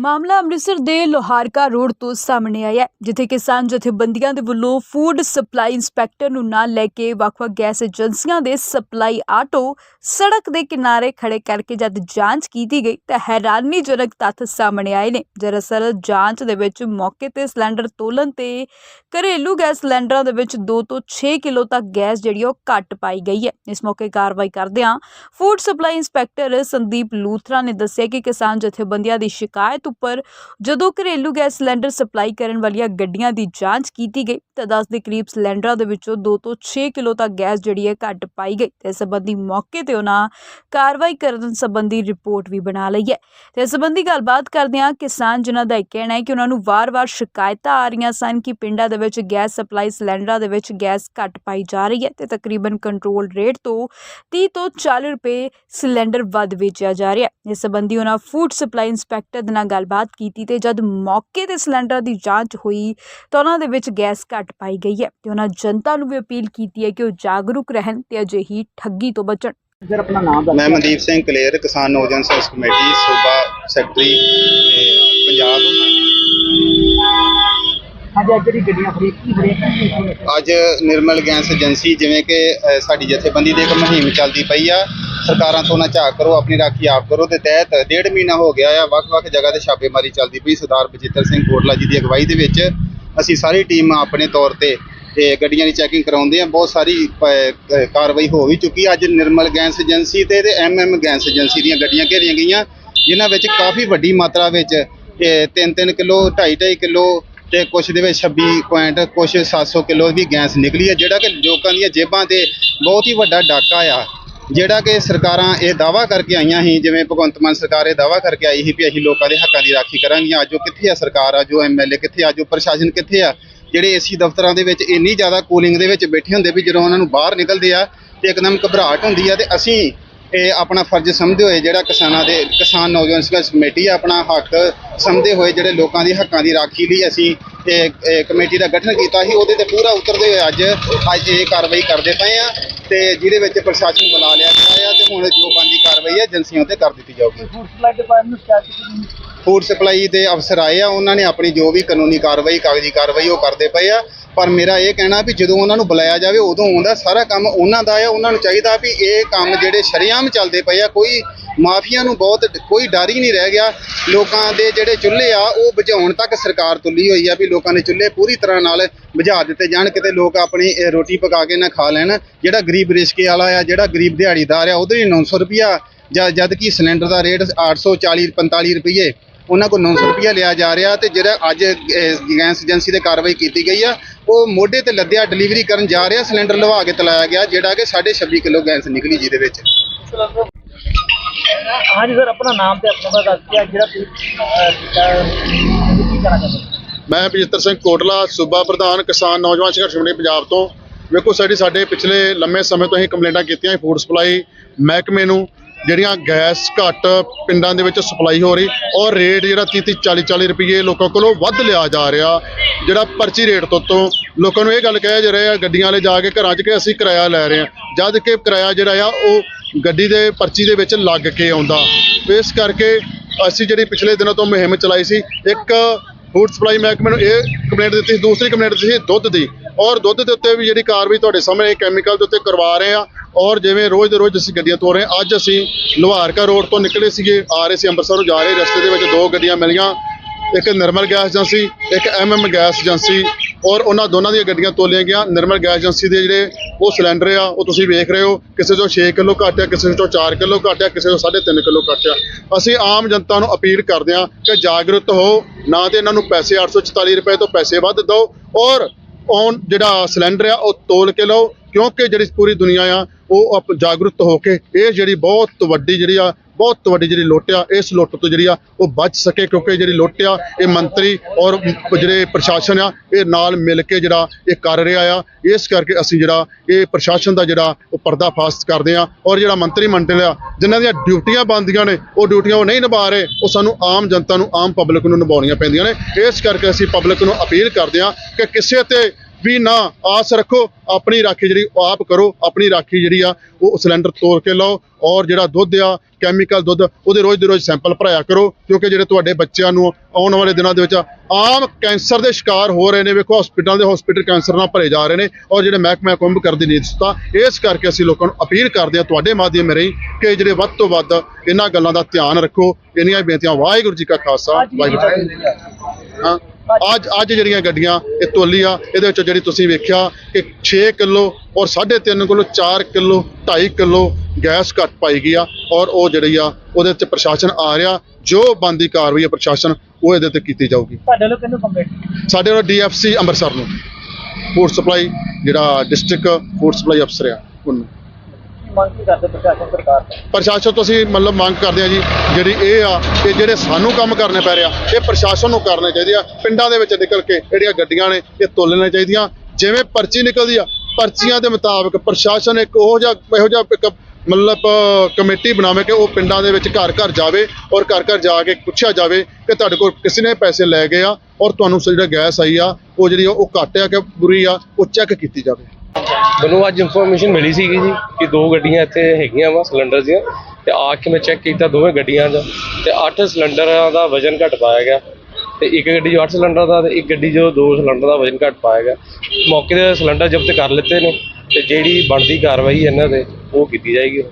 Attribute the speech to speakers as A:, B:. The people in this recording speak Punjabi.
A: ਮਾਮਲਾ ਅੰਮ੍ਰਿਤਸਰ ਦੇ ਲੋਹਾਰਕਾ ਰੋਡ ਤੋਂ ਸਾਹਮਣੇ ਆਇਆ ਹੈ, ਜਿੱਥੇ ਕਿਸਾਨ ਜਥੇਬੰਦੀਆਂ ਦੇ ਵੱਲੋਂ ਫੂਡ ਸਪਲਾਈ ਇੰਸਪੈਕਟਰ ਨੂੰ ਨਾਲ ਲੈ ਕੇ ਵੱਖ-ਵੱਖ ਗੈਸ ਏਜੰਸੀਆਂ ਦੇ ਸਪਲਾਈ ਆਟੋ ਸੜਕ ਦੇ ਕਿਨਾਰੇ ਖੜੇ ਕਰਕੇ ਜਦ ਜਾਂਚ ਕੀਤੀ ਗਈ ਤਾਂ ਹੈਰਾਨੀਜਨਕ ਤੱਥ ਸਾਹਮਣੇ ਆਏ ਨੇ। ਦਰਅਸਲ ਜਾਂਚ ਦੇ ਵਿੱਚ ਮੌਕੇ ਤੇ ਸਿਲੰਡਰ ਤੋਲਣ ਤੇ ਘਰੇਲੂ ਗੈਸ ਸਿਲੰਡਰਾਂ ਦੇ ਵਿੱਚ 2 ਤੋਂ 6 ਕਿਲੋ ਤੱਕ ਗੈਸ ਜਿਹੜੀ ਉਹ ਘੱਟ ਪਾਈ ਗਈ ਹੈ। ਇਸ ਮੌਕੇ ਕਾਰਵਾਈ ਕਰਦਿਆਂ food supply inspector Sandeep Luthra ਨੇ ਦੱਸਿਆ ਕਿ ਕਿਸਾਨ ਜਥੇਬੰਦੀਆਂ ਦੀ ਸ਼ਿਕਾਇਤ ਉੱਪਰ ਜਦੋਂ ਘਰੇਲੂ ਗੈਸ ਸਿਲੰਡਰ ਸਪਲਾਈ ਕਰਨ ਵਾਲੀਆਂ ਗੱਡੀਆਂ ਦੀ ਜਾਂਚ ਕੀਤੀ ਗਈ ਤਾਂ 10 ਦੇ ਕਰੀਬ ਸਿਲੰਡਰਾਂ ਦੇ ਵਿੱਚੋਂ 2 ਤੋਂ 6 ਕਿਲੋ ਤੱਕ ਗੈਸ ਜਿਹੜੀ ਹੈ ਘੱਟ ਪਾਈ ਗਈ ਤੇ ਸੰਬੰਧੀ ਮੌਕੇ ਤੇ ਉਹਨਾਂ ਕਾਰਵਾਈ ਕਰਨ ਸੰਬੰਧੀ ਰਿਪੋਰਟ ਵੀ ਬਣਾ ਲਈ ਹੈ। ਤੇ ਇਸ ਸੰਬੰਧੀ ਗੱਲਬਾਤ ਕਰਦਿਆਂ ਕਿਸਾਨ ਜਿਨ੍ਹਾਂ ਦਾ ਇਹ ਕਹਿਣਾ ਹੈ ਕਿ ਉਹਨਾਂ ਨੂੰ ਵਾਰ-ਵਾਰ ਸ਼ਿਕਾਇਤਾਂ ਆ ਰਹੀਆਂ ਸਨ ਕਿ ਪਿੰਡਾਂ ਦੇ ਵਿੱਚ ਗੈਸ ਸਪਲਾਈ ਸਿਲੰਡਰਾਂ ਦੇ ਵਿੱਚ ਗੈਸ ਘੱਟ ਪਾਈ ਜਾ ਰਹੀ ਹੈ ਤੇ ਤਕਰੀਬਨ ਕੰਟਰੋਲ ਰੇਟ ਤੋਂ 30 ਤੋਂ 40 ਰੁਪਏ ਸਿਲੰਡਰ ਵੱਧ ਵੇਚਿਆ ਜਾ ਰਿਹਾ ਹੈ। ਇਸ ਸੰਬੰਧੀ ਉਹਨਾਂ ਫੂਡ ਸਪਲਾਈ ਇੰਸਪੈਕਟਰ ਦੇ ਨਾਲ ਗੱਲਬਾਤ ਕੀਤੀ ਤੇ ਜਦ ਮੌਕੇ ਤੇ ਸਿਲੰਡਰ ਦੀ ਜਾਂਚ ਹੋਈ ਤਾਂ ਉਹਨਾਂ ਦੇ ਵਿੱਚ ਗੈਸ ਘੱਟ ਪਾਈ ਗਈ ਹੈ ਤੇ ਉਹਨਾਂ ਜਨਤਾ ਨੂੰ ਵੀ ਅਪੀਲ ਕੀਤੀ ਹੈ ਕਿ ਉਹ ਜਾਗਰੂਕ ਰਹਿਣ ਤੇ ਅਜਿਹੀ ਠੱਗੀ ਤੋਂ ਬਚਣ।
B: ਸਰ ਆਪਣਾ ਨਾਮ ਦੱਸ
C: ਮੈਂ ਮਨਦੀਪ ਸਿੰਘ ਕਲੇਰ ਕਿਸਾਨ ਨੌਜਵਾਨ ਸਰਵਿਸ ਕਮੇਟੀ ਸੂਬਾ ਸੈਕਟਰੀ ਤੇ ਪੰਜਾਬ।
B: ਅੱਜ ਜਿਹੜੀ ਗੱਡੀਆਂ ਫਰੀ ਕੀ ਫਰੀ ਕੀ ਕੀ
C: ਅੱਜ ਨਿਰਮਲ ਗੈਸ ਏਜੰਸੀ ਜਿਵੇਂ ਕਿ ਅ, ਸਾਡੀ ਜਥੇਬੰਦੀ ਦੀ ਇੱਕ ਮੁਹਿੰਮ ਚੱਲਦੀ ਪਈ ਆ ਸਰਕਾਰਾਂ ਤੋਂ ਨਾ ਝਾਕ ਕਰੋ, ਆਪਣੀ ਰਾਖੀ ਆਪ ਕਰੋ ਦੇ ਤਹਿਤ ਡੇਢ ਮਹੀਨਾ ਹੋ ਗਿਆ ਆ, ਵੱਖ-ਵੱਖ ਜਗ੍ਹਾ ਤੇ ਛਾਪੇਮਾਰੀ ਚੱਲਦੀ ਪਈ। ਸਰਦਾਰ ਬਚਿੱਤਰ ਸਿੰਘ ਕੋਟਲਾ ਜੀ ਦੀ ਅਗਵਾਈ ਦੇ ਵਿੱਚ ਅਸੀਂ ਸਾਰੀ ਟੀਮ ਆਪਣੇ ਤੌਰ ਤੇ ਤੇ ਗੱਡੀਆਂ ਦੀ ਚੈਕਿੰਗ ਕਰਾਉਂਦੇ ਆ। ਬਹੁਤ ਸਾਰੀ ਕਾਰਵਾਈ ਹੋ ਵੀ ਚੁੱਕੀ। ਅੱਜ ਨਿਰਮਲ ਗੈਸ ਏਜੰਸੀ ਤੇ ਤੇ ਐਮਐਮ ਗੈਸ ਏਜੰਸੀ ਦੀਆਂ ਗੱਡੀਆਂ ਘੇਰੀਆਂ ਗਈਆਂ, ਜਿਨ੍ਹਾਂ ਵਿੱਚ ਕਾਫੀ ਵੱਡੀ ਮਾਤਰਾ ਵਿੱਚ 3-3 ਕਿਲੋ 2.5 ਕਿਲੋ ਤੇ ਕੁਛ ਦੇ ਵਿੱਚ 26 ਪੁਆਇੰਟ ਕੁਛ 700 ਕਿਲੋ ਦੀ ਗੈਸ ਨਿਕਲੀ ਹੈ ਜਿਹੜਾ ਕਿ ਲੋਕਾਂ ਦੀਆਂ ਜੇਬਾਂ ਤੇ ਬਹੁਤ ਹੀ ਵੱਡਾ ਡਾਕਾ ਆ। ਜਿਹੜਾ ਕਿ ਸਰਕਾਰਾਂ ਇਹ ਦਾਵਾ ਕਰਕੇ ਆਈਆਂ ਸੀ, ਜਿਵੇਂ ਭਗਵੰਤ ਮਾਨ ਸਰਕਾਰ ਇਹ ਦਾਵਾ ਕਰਕੇ ਆਈ ਸੀ ਵੀ ਅਸੀਂ ਲੋਕਾਂ ਦੇ ਹੱਕਾਂ ਦੀ ਰਾਖੀ ਕਰਾਂਗੀਆਂ ਅੱਜ ਉਹ ਕਿੱਥੇ ਆ ਸਰਕਾਰ? ਆ ਜੋ ਐਮਐਲਏ ਕਿੱਥੇ ਆ? ਜੋ ਪ੍ਰਸ਼ਾਸਨ ਕਿੱਥੇ ਆ? ਜਿਹੜੇ ਏਸੀ ਦਫ਼ਤਰਾਂ ਦੇ ਵਿੱਚ ਇੰਨੀ ਜ਼ਿਆਦਾ ਕੂਲਿੰਗ ਦੇ ਵਿੱਚ ਬੈਠੇ ਹੁੰਦੇ ਵੀ ਜਦੋਂ ਉਹਨਾਂ ਨੂੰ ਬਾਹਰ ਨਿਕਲਦੇ ਆ ਤੇ ਇੱਕਦਮ ਘਬਰਾਹਟ ਹੁੰਦੀ ਆ ਤੇ ਅਸੀਂ ਇਹ ਆਪਣਾ ਫਰਜ਼ ਸਮਝਦੇ ਹੋਏ ਜਿਹੜਾ ਕਿਸਾਨਾਂ ਦੇ, ਕਿਸਾਨ ਨੌਜਵਾਨ ਸੰਘਰਸ਼ ਕਮੇਟੀ ਆਪਣਾ ਹੱਕ ਸਮਝਦੇ ਹੋਏ ਜਿਹੜੇ ਲੋਕਾਂ ਦੇ ਹੱਕਾਂ ਦੀ ਰਾਖੀ ਲਈ ਅਸੀਂ ਕਮੇਟੀ ਦਾ ਗਠਨ ਕੀਤਾ ਸੀ, ਉਹਦੇ ਤੇ ਪੂਰਾ ਉਤਰਦੇ ਹੋਏ ਅੱਜ ਅੱਜ ਇਹ ਕਾਰਵਾਈ ਕਰਦੇ ਪਏ ਆ। ਤੇ ਜਿਹਦੇ ਵਿੱਚ ਪ੍ਰਸ਼ਾਸਨ ਬੁਲਾ ਲਿਆ ਗਿਆ ਆ ਤੇ ਹੁਣ ਜੋ ਬਣਦੀ ਕਾਰਵਾਈ ਹੈ ਏਜੰਸੀਆਂ ਤੇ ਕਰ ਦਿੱਤੀ ਜਾਊਗੀ।
B: ਫੂਡ ਸਪਲਾਈ ਡਿਪਾਰਟਮੈਂਟ ਨੂੰ ਸ਼ਿਕਾਇਤ ਕੀਤੀ
C: ਫੂਡ ਸਪਲਾਈ ਦੇ ਅਫਸਰ ਆਏ ਆ ਉਹਨਾਂ ਨੇ ਆਪਣੀ ਜੋ ਵੀ ਕਾਨੂੰਨੀ ਕਾਰਵਾਈ ਕਾਗਜ਼ੀ ਕਾਰਵਾਈ ਉਹ ਕਰਦੇ ਪਏ ਆ। ਪਰ ਮੇਰਾ ਇਹ ਕਹਿਣਾ ਵੀ ਜਦੋਂ ਉਹਨਾਂ ਨੂੰ ਬੁਲਾਇਆ ਜਾਵੇ, ਉਦੋਂ ਆਉਂਦਾ ਸਾਰਾ ਕੰਮ ਉਹਨਾਂ ਦਾ ਆ, ਉਹਨਾਂ ਨੂੰ ਚਾਹੀਦਾ ਵੀ ਇਹ ਕੰਮ ਜਿਹੜੇ ਸ਼ਰੇਆਮ ਚੱਲਦੇ ਪਏ ਆ, ਕੋਈ ਮਾਫੀਆ ਨੂੰ ਬਹੁਤ ਕੋਈ ਡਰ ਹੀ ਨਹੀਂ ਰਹਿ ਗਿਆ। ਲੋਕਾਂ ਦੇ ਜਿਹੜੇ ਚੁੱਲ੍ਹੇ ਆ, ਉਹ ਬੁਝਾਉਣ ਤੱਕ ਸਰਕਾਰ ਤੁੱਲੀ ਹੋਈ ਆ ਵੀ ਲੋਕਾਂ ਦੇ ਚੁੱਲ੍ਹੇ ਪੂਰੀ ਤਰ੍ਹਾਂ ਨਾਲ ਬੁਝਾ ਦਿੱਤੇ ਜਾਣ, ਕਿਤੇ ਲੋਕ ਆਪਣੀ ਰੋਟੀ ਪਕਾ ਕੇ ਨਾ ਖਾ ਲੈਣ। ਜਿਹੜਾ ਗਰੀਬ ਰਿਸ਼ਕੇ ਵਾਲਾ ਆ, ਜਿਹੜਾ ਗਰੀਬ ਦਿਹਾੜੀਦਾਰ ਆ, ਉਹਦੇ ਹੀ 900 ਰੁਪਿਆ ਜਦ ਜਦ ਕਿ ਸਿਲੰਡਰ ਦਾ ਰੇਟ 840 45 ਰੁਪਏ ਉਹਨਾਂ ਕੋਲ 900 ਰੁਪਿਆ ਲਿਆ ਜਾ ਰਿਹਾ ਤੇ ਜਿਹੜਾ ਅੱਜ ਗੈਸ ਏਜੰਸੀ ਤੇ ਕਾਰਵਾਈ ਕੀਤੀ ਗਈ ਆ ਉਹ ਮੋਢੇ ਤੇ ਲੱਦਿਆ ਡਿਲੀਵਰੀ ਕਰਨ ਜਾ ਰਿਹਾ ਸਿਲੰਡਰ ਲਵਾ ਕੇ ਤਲਾਇਆ ਗਿਆ ਜਿਹੜਾ ਕਿ 26 ਕਿਲੋ ਗੈਸ ਨਿਕਲੀ ਜਿਹਦੇ ਵਿੱਚ।
B: ਹਾਂਜੀ ਸਰ ਆਪਣਾ ਨਾਮ ਤੇ ਆਪਣਾ ਦੱਸ ਕੇ ਜਿਹੜਾ ਤੁਸੀਂ ਕੀ ਹੋ?
D: ਮੈਂ ਬਜਿੱਤਰ ਸਿੰਘ ਕੋਟਲਾ ਸੂਬਾ ਪ੍ਰਧਾਨ ਕਿਸਾਨ ਨੌਜਵਾਨ ਸੰਘਰਸ਼ ਕਮੇਟੀ ਪੰਜਾਬ ਤੋਂ। ਵੇਖੋ ਸਾਡੀ ਸਾਡੇ ਪਿਛਲੇ ਲੰਮੇ ਸਮੇਂ ਤੋਂ ਅਸੀਂ ਕੰਪਲੇਂਟਾਂ ਕੀਤੀਆਂ ਫੂਡ ਸਪਲਾਈ ਮਹਿਕਮੇ ਨੂੰ। ਜਿਹੜੀਆਂ ਗੈਸ ਘੱਟ ਪਿੰਡਾਂ ਦੇ ਵਿੱਚ ਸਪਲਾਈ ਹੋ ਰਹੀ ਔਰ ਰੇਟ ਜਿਹੜਾ 30 40 40 ਰੁਪਏ ਲੋਕਾਂ ਕੋਲੋਂ ਵੱਧ ਲਿਆ ਜਾ ਰਿਹਾ, ਜਿਹੜਾ ਪਰਚੀ ਰੇਟ ਤੋਂ ਤੋਂ ਲੋਕਾਂ ਨੂੰ ਇਹ ਗੱਲ ਕਹਿਆ ਜਾ ਰਿਹਾ ਗੱਡੀਆਂ ਵਾਲੇ ਜਾ ਕੇ ਘਰਾਂ 'ਚ ਕਿ ਅਸੀਂ ਕਿਰਾਇਆ ਲੈ ਰਹੇ ਹਾਂ, ਜਦ ਕਿ ਕਿਰਾਇਆ ਜਿਹੜਾ ਆ ਉਹ ਗੱਡੀ ਦੇ ਪਰਚੀ ਦੇ ਵਿੱਚ ਲੱਗ ਕੇ ਆਉਂਦਾ। ਇਸ ਕਰਕੇ ਅਸੀਂ ਜਿਹੜੀ ਪਿਛਲੇ ਦਿਨਾਂ ਤੋਂ ਮੁਹਿੰਮ ਚਲਾਈ ਸੀ, ਇੱਕ ਫੂਡ ਸਪਲਾਈ ਮਹਿਕਮੇ ਨੂੰ ਇਹ ਕੰਪਲੇਂਟ ਦਿੱਤੀ ਸੀ ਦੂਸਰੀ ਕੰਪਲੇਂਟ ਦਿੱਤੀ ਸੀ ਦੁੱਧ ਦੀ। ਔਰ ਦੁੱਧ ਦੇ ਉੱਤੇ ਵੀ ਜਿਹੜੀ ਕਾਰਵਾਈ ਤੁਹਾਡੇ ਸਾਹਮਣੇ ਕੈਮੀਕਲ ਦੇ ਉੱਤੇ ਕਰਵਾ ਰਹੇ ਆ ਔਰ ਜਿਵੇਂ ਰੋਜ਼ ਦੇ ਰੋਜ਼ ਅਸੀਂ ਗੱਡੀਆਂ ਤੋਰ ਰਹੇ ਹਾਂ, ਅੱਜ ਅਸੀਂ ਲੁਹਾਰਕਾ ਰੋਡ ਤੋਂ ਨਿਕਲੇ ਸੀਗੇ, ਆ ਰਹੇ ਸੀ ਅੰਮ੍ਰਿਤਸਰ ਨੂੰ, ਜਾ ਰਹੇ ਰਸਤੇ ਦੇ ਵਿੱਚ ਦੋ ਗੱਡੀਆਂ ਮਿਲੀਆਂ, ਇੱਕ ਨਿਰਮਲ ਗੈਸ ਏਜੰਸੀ, ਇੱਕ ਐਮਐਮ ਗੈਸ ਏਜੰਸੀ, ਔਰ ਉਹਨਾਂ ਦੋਨਾਂ ਦੀਆਂ ਗੱਡੀਆਂ ਤੋਲੀਆਂ ਗਿਆ ਨਿਰਮਲ ਗੈਸ ਏਜੰਸੀ ਦੇ ਜਿਹੜੇ ਉਹ ਸਿਲੰਡਰ ਆ, ਉਹ ਤੁਸੀਂ ਵੇਖ ਰਹੇ ਹੋ, ਕਿਸੇ ਤੋਂ 6 ਕਿਲੋ ਘੱਟ ਆ, ਕਿਸੇ ਤੋਂ 4 ਕਿਲੋ ਘੱਟ ਆ, ਕਿਸੇ ਤੋਂ 3.5 ਕਿਲੋ ਘੱਟ ਆ। ਅਸੀਂ ਆਮ ਜਨਤਾ ਨੂੰ ਅਪੀਲ ਕਰਦੇ ਹਾਂ ਕਿ ਜਾਗਰੂਕ ਹੋ, ਨਾ ਤੇ ਇਹਨਾਂ ਨੂੰ ਪੈਸੇ 844 ਰੁਪਏ ਤੋਂ ਪੈਸੇ ਵੱਧ ਦਿਓ, ਔਰ ਔਨ ਜਿਹੜਾ ਸਿਲੰਡਰ ਆ, ਉਹ ਤੋਲ ਕੇ ਲਓ, ਕਿਉਂਕਿ ਜਿਹੜੀ ਪੂਰੀ ਦੁਨੀਆ ਆ, ਉਹ ਆਪ ਜਾਗਰੂਕ ਹੋ ਕੇ, ਇਹ ਜਿਹੜੀ ਬਹੁਤ ਵੱਡੀ ਜਿਹੜੀ ਆ ਬਹੁਤ ਵੱਡੀ ਜਿਹੜੀ ਲੁੱਟ ਆ, ਇਸ ਲੁੱਟ ਤੋਂ ਜਿਹੜੀ ਆ ਉਹ ਬਚ ਸਕੇ ਕਿਉਂਕਿ ਜਿਹੜੀ ਲੁੱਟ ਆ, ਇਹ ਮੰਤਰੀ ਔਰ ਜਿਹੜੇ ਪ੍ਰਸ਼ਾਸਨ ਆ, ਇਹ ਨਾਲ ਮਿਲ ਕੇ ਜਿਹੜਾ ਇਹ ਕਰ ਰਿਹਾ ਆ। ਇਸ ਕਰਕੇ ਅਸੀਂ ਜਿਹੜਾ ਇਹ ਪ੍ਰਸ਼ਾਸਨ ਦਾ ਜਿਹੜਾ ਉਹ ਪਰਦਾਫਾਸ਼ ਕਰਦੇ ਆ ਔਰ ਜਿਹੜਾ ਮੰਤਰੀ ਮੰਡਲ ਆ, ਜਿਨ੍ਹਾਂ ਦੀਆਂ ਡਿਊਟੀਆਂ ਬਣਦੀਆਂ ਨੇ, ਉਹ ਡਿਊਟੀਆਂ ਉਹ ਨਹੀਂ ਨਿਭਾ ਰਹੇ, ਉਹ ਸਾਨੂੰ ਆਮ ਜਨਤਾ ਨੂੰ, ਆਮ ਪਬਲਿਕ ਨੂੰ ਨਿਭਾਉਣੀਆਂ ਪੈਂਦੀਆਂ ਨੇ। ਇਸ ਕਰਕੇ ਅਸੀਂ ਪਬਲਿਕ ਨੂੰ ਅਪੀਲ ਕਰਦੇ ਆ ਕਿ ਕਿਸੇ ਤੇ ਵੀ ਨਾ ਆਸ ਰੱਖੋ ਆਪਣੀ ਰਾਖੀ ਜਿਹੜੀ ਆਪ ਕਰੋ ਆਪਣੀ ਰਾਖੀ ਜਿਹੜੀ ਆ ਉਹ ਸਿਲੰਡਰ ਤੋੜ ਕੇ ਲਾਓ ਔਰ ਜਿਹੜਾ ਦੁੱਧ ਆ ਕੈਮੀਕਲ ਦੁੱਧ ਉਹਦੇ ਰੋਜ਼ ਦੇ ਰੋਜ਼ ਸੈਂਪਲ ਭਰਾਇਆ ਕਰੋ ਕਿਉਂਕਿ ਜਿਹੜੇ ਤੁਹਾਡੇ ਬੱਚਿਆਂ ਨੂੰ ਆਉਣ ਵਾਲੇ ਦਿਨਾਂ ਦੇ ਵਿੱਚ ਆਮ ਕੈਂਸਰ ਦੇ ਸ਼ਿਕਾਰ ਹੋ ਰਹੇ ਨੇ ਵੇਖੋ ਹਸਪੀਟਲ ਦੇ ਹਸਪੀਟਲ ਕੈਂਸਰ ਨਾਲ ਭਰੇ ਜਾ ਰਹੇ ਨੇ ਔਰ ਜਿਹੜੇ ਮਹਿਕਮਾ ਕੁੰਭ ਕਰਦੀ ਨਹੀਂ ਦਿੱਤਾ ਇਸ ਕਰਕੇ ਅਸੀਂ ਲੋਕਾਂ ਨੂੰ ਅਪੀਲ ਕਰਦੇ ਹਾਂ ਤੁਹਾਡੇ ਮਾਧਿਅਮ ਰਾਹੀਂ ਕਿ ਜਿਹੜੇ ਵੱਧ ਤੋਂ ਵੱਧ ਇਹਨਾਂ ਗੱਲਾਂ ਦਾ ਧਿਆਨ ਰੱਖੋ ਇੰਨੀਆਂ ਬੇਨਤੀਆਂ ਵਾਹਿਗੁਰੂ ਜੀ ਕਾ ਖਾਲਸਾ ਵਾਹਿਗੁਰੂ। ਹਾਂ ਅੱਜ ਅੱਜ ਜਿਹੜੀਆਂ ਗੱਡੀਆਂ ਇਹ ਤੋਲੀ ਆ ਇਹਦੇ ਵਿੱਚ ਜਿਹੜੀ ਤੁਸੀਂ ਵੇਖਿਆ ਕਿ 6 ਕਿਲੋ ਔਰ 3.5 ਕਿਲੋ 4 ਕਿਲੋ 2.5 ਕਿਲੋ ਗੈਸ ਘੱਟ ਪਾਈ ਗਈ ਆ ਔਰ ਉਹ ਜਿਹੜੀ ਆ ਉਹਦੇ ਤੇ ਪ੍ਰਸ਼ਾਸਨ ਆ ਰਿਹਾ ਜੋ ਬੰਦੀ ਕਾਰਵਾਈ ਹੈ ਪ੍ਰਸ਼ਾਸਨ ਉਹ ਇਹਦੇ ਤੇ ਕੀਤੀ ਜਾਊਗੀ।
B: ਤੁਹਾਡੇ ਲੋਕ ਕਿਹਨੂੰ ਕੰਪਲੇਂਟ
D: ਸਾਡੇ ਵੱਲੋਂ ਡੀਐਫਸੀ ਅੰਮ੍ਰਿਤਸਰ ਨੂੰ। ਫੂਡ ਸਪਲਾਈ ਜਿਹੜਾ ਡਿਸਟ੍ਰਿਕਟ ਫੂਡ ਸਪਲਾਈ ਅਫਸਰ ਆ ਉਹਨੂੰ।
B: ਮੰਗ ਕੀ ਕਰਦੇ ਪ੍ਰਸ਼ਾਸਨ ਸਰਕਾਰ ਤੋਂ?
D: ਪ੍ਰਸ਼ਾਸਨ ਤੋਂ ਅਸੀਂ ਮਤਲਬ ਮੰਗ ਕਰਦੇ ਆ ਜੀ, ਜਿਹੜੀ ਇਹ ਆ ਕਿ ਜਿਹੜੇ ਸਾਨੂੰ ਕੰਮ ਕਰਨੇ ਪੈ ਰਿਹਾ ਇਹ ਪ੍ਰਸ਼ਾਸਨ ਨੂੰ ਕਰਨੇ ਚਾਹੀਦੇ ਆ। ਪਿੰਡਾਂ ਦੇ ਵਿੱਚ ਨਿਕਲ ਕੇ ਜਿਹੜੀਆਂ ਗੱਡੀਆਂ ਨੇ, ਇਹ ਤੋਲਣੀਆਂ ਚਾਹੀਦੀਆਂ। ਜਿਵੇਂ ਪਰਚੀ ਨਿਕਲਦੀ ਆ, ਪਰਚੀਆਂ ਦੇ ਮੁਤਾਬਕ ਪ੍ਰਸ਼ਾਸਨ ਇੱਕ ਉਹ ਜਿਹਾ, ਇਹੋ ਜਿਹਾ ਇੱਕ ਮਤਲਬ ਕਮੇਟੀ ਬਣਾਵੇ ਕਿ ਉਹ ਪਿੰਡਾਂ ਦੇ ਵਿੱਚ ਘਰ ਘਰ ਜਾਵੇ ਔਰ ਘਰ ਘਰ ਜਾ ਕੇ ਪੁੱਛਿਆ ਜਾਵੇ ਕਿ ਤੁਹਾਡੇ ਕੋਲ ਕਿਸੇ ਨੇ ਪੈਸੇ ਲੈ ਗਏ ਆ ਔਰ ਤੁਹਾਨੂੰ ਜਿਹੜਾ ਗੈਸ ਆਈ ਆ, ਉਹ ਜਿਹੜੀ ਆ, ਉਹ ਘੱਟ ਆ ਕਿ ਬੁਰੀ ਆ, ਉਹ ਚੈੱਕ ਕੀਤੀ ਜਾਵੇ।
E: ਮੈਨੂੰ ਅੱਜ ਇਨਫੋਰਮੇਸ਼ਨ ਮਿਲੀ ਸੀਗੀ ਜੀ ਕਿ ਦੋ ਗੱਡੀਆਂ ਇੱਥੇ ਹੈਗੀਆਂ ਵਾ ਸਿਲੰਡਰ ਦੀਆਂ ਤੇ ਆ ਕੇ ਮੈਂ ਚੈੱਕ ਕੀਤਾ ਦੋਵੇਂ ਗੱਡੀਆਂ ਦਾ ਤੇ 8 ਸਿਲੰਡਰਾਂ ਦਾ ਵਜ਼ਨ ਘੱਟ ਪਾਇਆ ਗਿਆ ਤੇ ਇੱਕ ਗੱਡੀ 'ਚ 8 ਸਿਲੰਡਰ ਦਾ ਤੇ ਇੱਕ ਗੱਡੀ 'ਚ ਦੋ ਸਿਲੰਡਰ ਦਾ ਵਜ਼ਨ ਘੱਟ ਪਾਇਆ ਗਿਆ। ਮੌਕੇ ਤੇ ਸਿਲੰਡਰ ਜ਼ਬਤ ਕਰ ਲਿੱਤੇ ਨੇ ਤੇ ਜਿਹੜੀ ਬਣਦੀ ਕਾਰਵਾਈ ਇਹਨਾਂ 'ਤੇ ਉਹ ਕੀਤੀ ਜਾਏਗੀ।